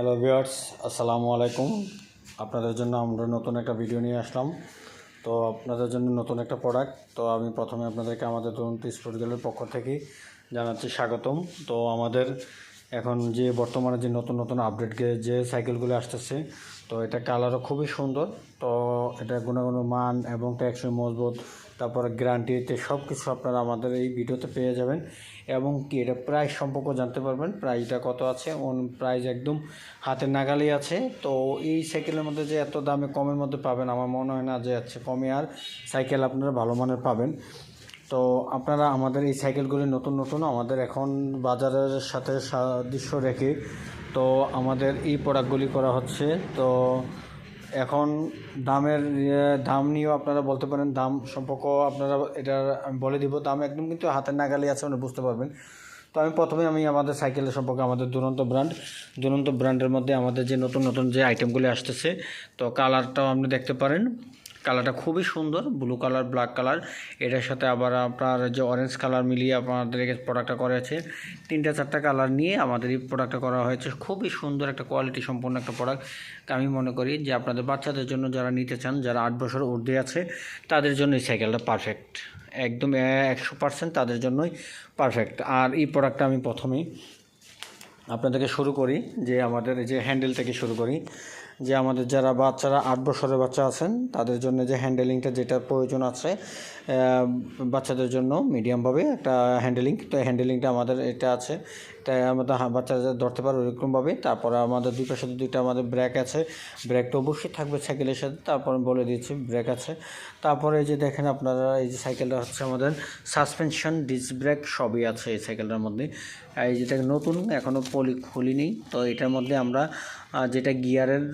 Hello viewers আসসালামু আলাইকুম আপনাদের জন্য আমরা নতুন একটা ভিডিও নিয়ে আসলাম। তো আপনাদের জন্য নতুন একটা প্রোডাক্ট তো আমি প্রথমে আপনাদেরকে আমাদের দুরন্ত স্পোর্ট গেলের পক্ষ থেকে জানাচ্ছি স্বাগতম। তো আমাদের এখন যে বর্তমানে যে নতুন নতুন আপডেট যে সাইকেলগুলো আসতেছে, তো এটা কালারও খুবই সুন্দর। তো এটা গুণাগুণ মান এবং টেকসই মজবুত। তারপরে গ্যারান্টিতে সব কিছু আপনারা আমাদের এই ভিডিওতে পেয়ে যাবেন। এবং কি, এটা প্রাইস সম্পর্ক জানতে পারবেন। প্রাইসটা কত আছে? প্রাইস একদম হাতের নাগালেই আছে। তো এই সাইকেলের মধ্যে যে এত দামে কমের মধ্যে পাবেন, আমার মনে হয় না যে আছে কমে আর সাইকেল আপনারা ভালো মানের পাবেন। তো আপনারা আমাদের এই সাইকেলগুলি নতুন নতুন আমাদের এখন বাজারের সাথে সাদৃশ্য রেখে তো আমাদের এই প্রোডাক্টগুলি করা হচ্ছে। তো এখন দামের ইয়ে, দাম নিয়েও আপনারা বলতে পারেন দাম সম্পর্ক আপনারা এটা আমি বলে দিব। দাম একদম কিন্তু হাতের নাগালে আছে মানে বুঝতে পারবেন। তো আমি প্রথমে আমি আমাদের সাইকেলের সম্পর্কে আমাদের দুরন্ত ব্র্যান্ড দুরন্ত ব্র্যান্ডের মধ্যে আমাদের যে নতুন নতুন যে আইটেমগুলি আসতেছে তো কালারটাও আপনি দেখতে পারেন। কালারটা খুবই সুন্দর ব্লু কালার ব্ল্যাক কালার এটার সাথে আবার আপনার যে অরেঞ্জ কালার মিলিয়ে আপনাদের এই প্রোডাক্টটা করা হয়েছে তিনটা, চারটা কালার নিয়ে আমাদের এই প্রোডাক্টটা করা হয়েছে। খুবই সুন্দর একটা কোয়ালিটি সম্পন্ন একটা প্রোডাক্ট আমি মনে করি যে আপনাদের বাচ্চাদের জন্য যারা নিতে চান, যারা আট বছর ঊর্ধ্বে আছে, তাদের জন্য এই সাইকেলটা পারফেক্ট একদম একশো পার্সেন্ট তাদের জন্যই পারফেক্ট আর এই প্রোডাক্টটা আমি প্রথমেই আপনাদেরকে শুরু করি, যে আমাদের এই যে হ্যান্ডেল থেকে শুরু করি। যে আমাদের যারা বাচ্চারা, আট বছরের বাচ্চা আছেন, তাদের জন্য যে হ্যান্ডেলিংটা যেটা প্রয়োজন আছে বাচ্চাদের জন্য মিডিয়ামভাবে একটা হ্যান্ডেলিং তো হ্যান্ডেলিংটা আমাদের এটা আছে। তাই আমাদের বাচ্চারা যাতে ধরতে পারে ওইরকমভাবে। তারপরে আমাদের দুই পাশে দুইটা আমাদের ব্রেক আছে। ব্রেকটা অবশ্যই থাকবে সাইকেলের সাথে, তারপরে বলে দিচ্ছি ব্রেক আছে। তারপরে এই যে দেখেন আপনারা, এই যে সাইকেলটা হচ্ছে আমাদের সাসপেনশন ডিস্ক ব্রেক সবই আছে এই সাইকেলটার মধ্যে। এই যেটা নতুন এখনও পলি খুলিনি। তো এটার মধ্যে আমরা যেটা গিয়ারের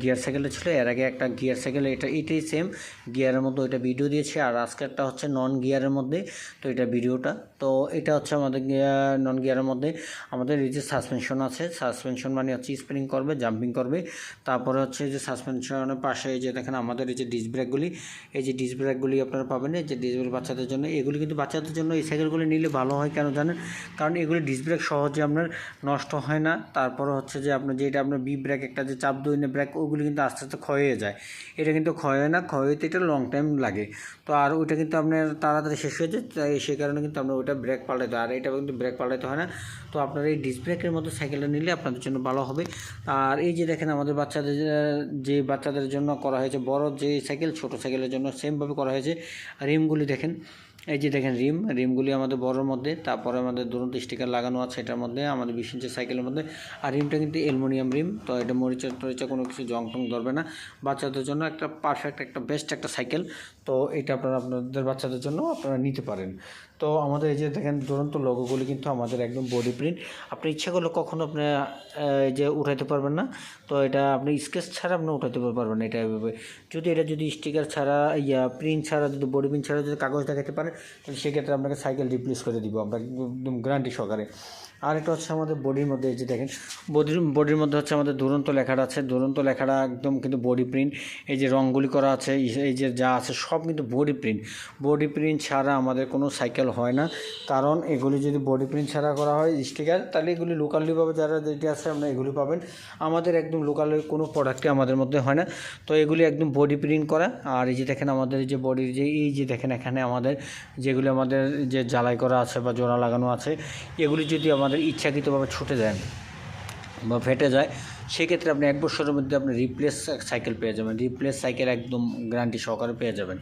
গিয়ার সাইকেলটা ছিল, এর আগে একটা গিয়ার সাইকেল, এটা, এটাই সেম গিয়ারের মধ্যে ওইটা ভিডিও দিয়েছে, আর আজকেরটা হচ্ছে নন গিয়ারের মধ্যে, তো এটা ভিডিওটা তো এটা হচ্ছে আমাদের নন গিয়ারের মধ্যে আমাদের এই যে সাসপেনশন আছে সাসপেনশন মানে হচ্ছে স্প্রিং করবে জাম্পিং করবে। তারপরে হচ্ছে যে সাসপেনশনের পাশে এই যে দেখেন আমাদের এই যে ডিস্ক ব্রেকগুলি এই যে ডিস্ক ব্রেকগুলি আপনারা পাবেন যে ডিস্ক ব্রেক বাচ্চাদের জন্য, এগুলি কিন্তু বাচ্চাদের জন্য এই সাইকেলগুলি নিলে ভালো হয়, কেন জানেন? কারণ এগুলি ডিস্ক ব্রেক সহজে আপনার নষ্ট হয় না। তারপরে হচ্ছে যে আপনার যেটা আপনার বি ব্রেক একটা যে চাপ দইনে ব্রেক ওগুলি কিন্তু আস্তে আস্তে ক্ষয় হয়ে যায়। এটা কিন্তু ক্ষয় হয় না, ক্ষয় হইতে এটা লং টাইম লাগে। তো আর ওইটা কিন্তু আপনার তাড়াতাড়ি শেষ হয়ে যায়, তাই সেই কারণে কিন্তু আপনার ওইটা ব্রেক পাল্টাতে হয়। আর এটা কিন্তু ব্রেক পাল্টাতে হয় না। তো আপনার এই ডিস্ক ব্রেকের মতো সাইকেলটা নিলে আপনাদের জন্য ভালো হবে। আর এই যে দেখেন আমাদের বাচ্চাদের, যে বাচ্চাদের জন্য করা হয়েছে, বড় যে সাইকেল ছোট সাইকেলের জন্য সেমভাবে করা হয়েছে। রিমগুলি দেখেন। এই যে দেখেন রিম, রিমগুলি আমাদের বড়োর মধ্যে, তারপরে আমাদের দুরন্ত স্টিকার লাগানো আছে এটার মধ্যে, আমাদের বিশ ইঞ্চের সাইকেলের মধ্যে। আর রিমটা কিন্তু অ্যালুমিনিয়াম রিম, তো এটা মরিচা টরিচা কোনো কিছু জং টং ধরবে না। বাচ্চাদের জন্য একটা পারফেক্ট একটা বেস্ট একটা সাইকেল তো এটা আপনারা আপনাদের বাচ্চাদের জন্য আপনারা নিতে পারেন। তো আমাদের এই যে দেখেন দুরন্ত লোগোগুলি কিন্তু আমাদের একদম বডি প্রিন্ট আপনি ইচ্ছা করলে কখনো আপনি এই যে উঠাইতে পারবেন না, তো এটা আপনি স্কেচ ছাড়া আপনি উঠাইতে পারবেন না এটা এভাবে। যদি এটা যদি স্টিকার ছাড়া, ইয়া প্রিন্ট ছাড়া, যদি বডি প্রিন্ট ছাড়া যদি কাগজ দেখাতে পারেন তাহলে সেক্ষেত্রে আপনাকে সাইকেল রিপ্লেস করে দিব। আপনাকে একদম গ্যারান্টি সহকারে। আর একটা হচ্ছে আমাদের বডির মধ্যে, এই যে দেখেন বডির বডির মধ্যে হচ্ছে আমাদের দুরন্ত লেখাটা আছে। দুরন্ত লেখাটা একদম কিন্তু বডি প্রিন্ট এই যে রঙগুলি করা আছে, এই- যে যা আছে সব কিন্তু বডি প্রিন্ট বডি প্রিন্ট ছাড়া আমাদের কোনো সাইকেল হয় না। কারণ এগুলি যদি বডি প্রিন্ট ছাড়া করা হয় স্টিকার তাহলে এগুলি লোকালিভাবে যারা যেটি আছে আপনারা এগুলি পাবেন। আমাদের একদম লোকালের কোনো প্রোডাক্টই আমাদের মধ্যে হয় না। তো এগুলি একদম বডি প্রিন্ট করা। আর এই যে দেখেন আমাদের যে বডির যে, এই যে দেখেন এখানে আমাদের যেগুলি আমাদের যে জ্বালাই করা আছে বা জোড়া লাগানো আছে, এগুলি যদি আমাদের ইচ্ছাকৃতভাবে ছুটে যায় বা ফেটে যায়, সেক্ষেত্রে আপনি এক বছরের মধ্যে আপনি রিপ্লেস সাইকেল পেয়ে যাবেন। রিপ্লেস সাইকেল একদম গ্যারান্টি সহকারে পেয়ে যাবেন।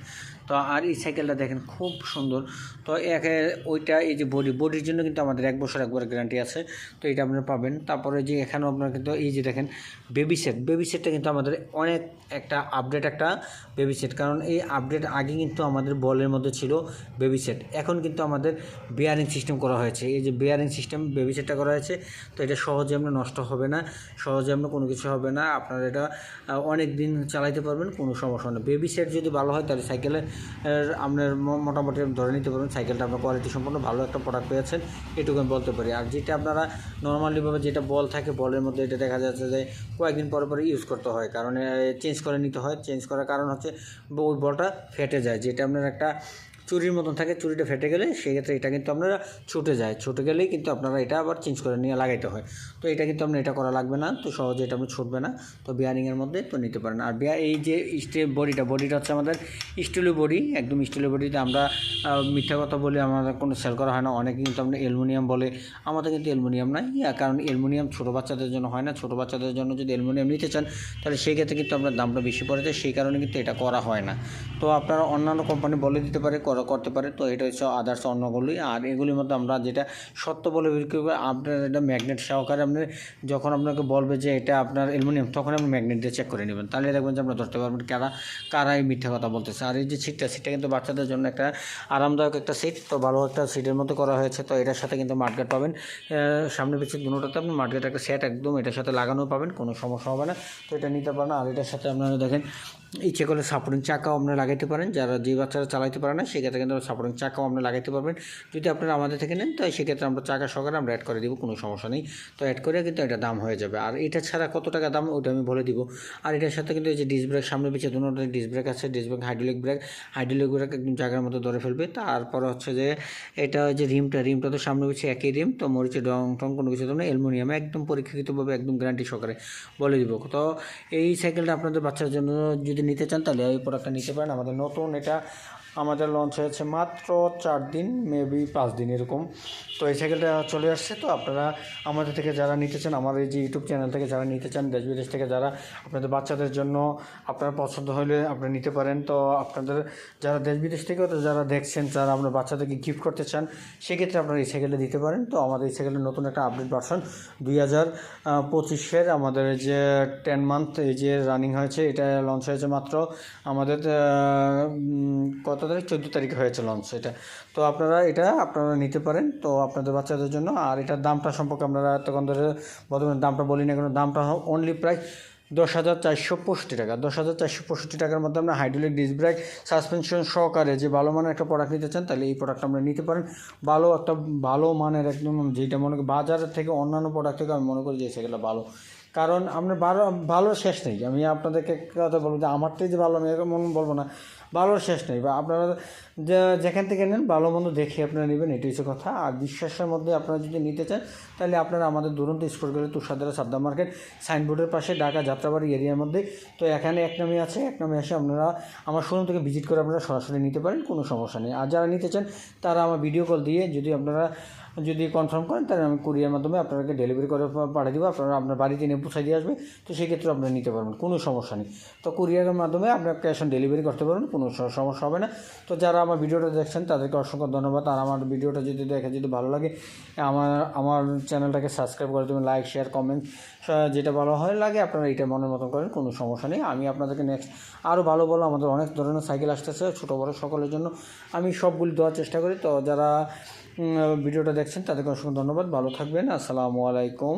তো আর এই সাইকেলটা দেখেন খুব সুন্দর। তো একে ওইটা এই যে বডি বডির জন্য কিন্তু আমাদের এক বছর একবার গ্যারান্টি আছে। তো এটা আপনারা পাবেন। তারপরে যে এখানেও আপনারা কিন্তু এই যে দেখেন বেবি সেট বেবি সেটটা কিন্তু আমাদের অনেক একটা আপডেট একটা বেবি সেট কারণ এই আপডেট আগে কিন্তু আমাদের বলের মধ্যে ছিল বেবি সেট এখন কিন্তু আমাদের বেয়ারিং সিস্টেম করা হয়েছে। এই যে বেয়ারিং সিস্টেম বেবি সেটটা করা হয়েছে। তো এটা সহজে আপনার নষ্ট হবে না। সহজে আপনার কোনো কিছু হবে না। আপনারা এটা অনেক দিন চালাইতে পারবেন, কোনো সমস্যা নেই বেবি সেট যদি ভালো হয়, তাহলে সাইকেলে এর আপনার মোটামুটি ধরে নিতে পারবেন, সাইকেলটা আপনার কোয়ালিটি সম্পূর্ণ ভালো একটা প্রোডাক্ট পেয়েছেন, এটুকু আমি বলতে পারি। আর যেটা আপনারা নর্মালিভাবে যেটা বল থাকে, বলের মধ্যে এটা দেখা যাচ্ছে যে কয়েকদিন পরে পরে ইউজ করতে হয়। কারণ চেঞ্জ করে নিতে হয়। চেঞ্জ করার কারণ হচ্ছে ওই বলটা ফেটে যায়। যেটা আপনার একটা চুরির মতন থাকে, চুরিটা ফেটে গেলে সেক্ষেত্রে এটা কিন্তু আপনারা ছুটে যায়। ছুটে গেলেই কিন্তু আপনারা এটা আবার চেঞ্জ করে নিয়ে লাগাইতে হয়। তো এটা কিন্তু আপনার এটা করা লাগবে না, তো সহজে এটা আপনি ছুটবে না। তো বিয়ারিংয়ের মধ্যে তো নিতে পারেন। আর বিয়া এই যে স্টিল বডিটা বডিটা হচ্ছে আমাদের স্টিলের বডি, একদম স্টিলের বডিতে আমরা মিথ্যা কথা বলে আমাদের কোনো সেল করা হয় না। অনেকে কিন্তু আপনার অ্যালুমিনিয়াম বলে, আমাদের কিন্তু অ্যালুমিনিয়াম নাই। কারণ অ্যালুমিনিয়াম ছোটো বাচ্চাদের জন্য হয় না। ছোটো বাচ্চাদের জন্য যদি অ্যালুমিনিয়াম নিতে চান, তাহলে সেই ক্ষেত্রে কিন্তু আপনার দামটা বেশি পড়ে যায়। সেই কারণে কিন্তু এটা করা হয় না। তো আপনারা অন্যান্য কোম্পানি বলে দিতে পারে, করা করতে পারে, তো এটা হচ্ছে আদার্স অন্যগুলি আর এগুলির মধ্যে আমরা যেটা সত্য বলে আপনার এটা ম্যাগনেট সহকারে আপনি যখন আপনাকে বলবে যে এটা আপনার অ্যালুমিনিয়াম তখন আপনি ম্যাগনেট দিয়ে চেক করে নেবেন। তাহলে দেখবেন যে আপনারা ধরতে পারবেন কারা কারা এই মিথ্যা কথা বলতেছে। আর এই যে সিটটা সিটটা কিন্তু বাচ্চাদের জন্য একটা আরামদায়ক একটা সিট তো ভালো একটা সিটের মতো করা হয়েছে, তো এটার সাথে কিন্তু মাঠগাট পাবেন। সামনে পিছিয়ে দুটোতে আপনি মাঠগাট একটা সেট একদম এটার সাথে লাগানো পাবেন, কোনো সমস্যা হবে না। তো এটা নিতে পারেন। আর এটার সাথে আপনারা দেখেন ইচ্ছে করলে সাপোর্টিং চাকাও আপনারা লাগাইতে পারেন। যারা যে বাচ্চারা চালাইতে পারে না, সেক্ষেত্রে কিন্তু সাপোর্টিং চাকাও আপনারা লাগাইতে পারবেন। যদি আপনারা আমাদের থেকে নেন, তো সেক্ষেত্রে আমরা চাকা সহকারে আমরা অ্যাড করে দিব, কোনো সমস্যা নেই। তো অ্যাড করে কিন্তু এটা দাম হয়ে যাবে। আর এটা ছাড়া কত টাকা দাম, ওটা আমি বলে দিব। আর এটার সাথে কিন্তু এই যে ডিস ব্রেক সামনে পিছিয়ে দুটো ডিস ব্রেক আছে disc brake hydraulic brake hydraulic brake একদম জায়গার মতো ধরে ফেলবে। তারপর হচ্ছে যে এটা যে রিমটা রিমটা তো সামনে পিছিয়ে একই রিম, তো মরিচে ডং টং কোনো কিছু তো না অ্যালুমিনিয়াম একদম পরীক্ষিতভাবে একদম গ্যারান্টি সহকারে বলে দিব। তো এই সাইকেলটা আপনাদের বাচ্চার জন্য যদি নিতে চান তাহলে এই প্রোডাক্টটা নিতে পারেন। আমাদের নতুন এটা আমাদের লঞ্চ হয়েছে মাত্র চার দিন মেবি পাঁচ দিন এরকম। তো এই সাইকেলটা চলে আসছে। তো আপনারা আমাদের থেকে যারা নিতে চান আমার এই যে ইউটিউব চ্যানেল থেকে যারা নিতে চান, দেশ বিদেশ থেকে যারা, আপনাদের বাচ্চাদের জন্য আপনার পছন্দ হলে আপনি নিতে পারেন। তো আপনাদের যারা দেশ বিদেশ থেকেও তো যারা দেখছেন, যারা আপনার বাচ্চাদেরকে গিফট করতে চান, সেক্ষেত্রে আপনারা এই সাইকেলটা দিতে পারেন। তো আমাদের এই সাইকেলের নতুন একটা আপডেট ভার্সন দুই হাজার পঁচিশের আমাদের যে টেন মান্থ এই যে রানিং হয়েছে, এটা লঞ্চ হয়েছে মাত্র। আমাদের কত তারিখ, চোদ্দ তারিখে হয়েছে লঞ্চ এটা। তো আপনারা এটা আপনারা নিতে পারেন। তো আপনাদের বাচ্চাদের জন্য, আর এটার দামটা সম্পর্কে আপনারা তখন ধরে বর্তমানে দামটা বলি না কেন দামটা অনলি প্রায় দশ হাজার চারশো পঁয়ষট্টি টাকা। দশ হাজার চারশো পঁয়ষট্টি টাকার মধ্যে আমরা হাইড্রোলিক ডিস্ক ব্রেক সাসপেনশন সহকারে যে ভালো মানের একটা প্রোডাক্ট নিতে চান, তাহলে এই প্রোডাক্ট আমরা নিতে পারেন। ভালো একটা, ভালো মানের একদম যেটা মনে করি বাজারের থেকে অন্যান্য প্রোডাক্ট থেকে আমি মনে করি যে সেগুলো ভালো। কারণ আপনার ভালো ভালো শেষ নেই। আমি আপনাদেরকে কথা বলব যে আমারটাই যে ভালো, আমি এরকম বলব না। ভালোর শেষ নেই। বা আপনারা যেখান থেকে নেন, ভালো মন্দ দেখে আপনারা নেবেন, এটাই হচ্ছে কথা। আর বিশ্বাসের মধ্যে আপনারা যদি নিতে চান, তাহলে আপনারা আমাদের দুরন্ত স্পোর্ট গেলে তুষারদারা সাদ্দা মার্কেট সাইনবোর্ডের পাশে ঢাকা যাত্রাবাড়ি এরিয়ার মধ্যে। তো এখানে এক নামে আছে, এক নামে এসে আপনারা আমার শোরুম থেকে ভিজিট করে আপনারা সরাসরি নিতে পারেন, কোনো সমস্যা নেই। আর যারা নিতে চান, তারা আমার ভিডিও কল দিয়ে যদি আপনারা যদি কনফার্ম করেন, তাহলে আমি কুরিয়ার মাধ্যমে আপনাকে ডেলিভারি করে পাঠিয়ে দেবো। আপনারা আপনার বাড়িতে নিয়ে পৌঁছাই দিয়ে আসবে। তো সেক্ষেত্রে আপনারা নিতে পারবেন, কোনো সমস্যা নেই। তো কুরিয়ারের মাধ্যমে আপনার ক্যাশ অন ডেলিভারি করতে পারবেন, কোনো সমস্যা হবে না। তো যারা আমার ভিডিওটা দেখছেন, তাদেরকে অসংখ্য ধন্যবাদ। আর আমার ভিডিওটা যদি দেখে যদি ভালো লাগে, আমার আমার চ্যানেলটাকে সাবস্ক্রাইব করে দেবেন লাইক শেয়ার কমেন্ট যেটা ভালো হয় লাগে, আপনারা এটা মনের মতন করেন, কোনো সমস্যা নেই। আমি আপনাদেরকে নেক্সট আরও ভালো ভালো আমাদের অনেক ধরনের সাইকেল আসতেছে, ছোটো বড়ো সকলের জন্য। আমি সবগুলি দেওয়ার চেষ্টা করি। তো যারা ভিডিওটা দেখছেন তাদেরকে অসংখ্য ধন্যবাদ। ভালো থাকবেন আসসালামু আলাইকুম।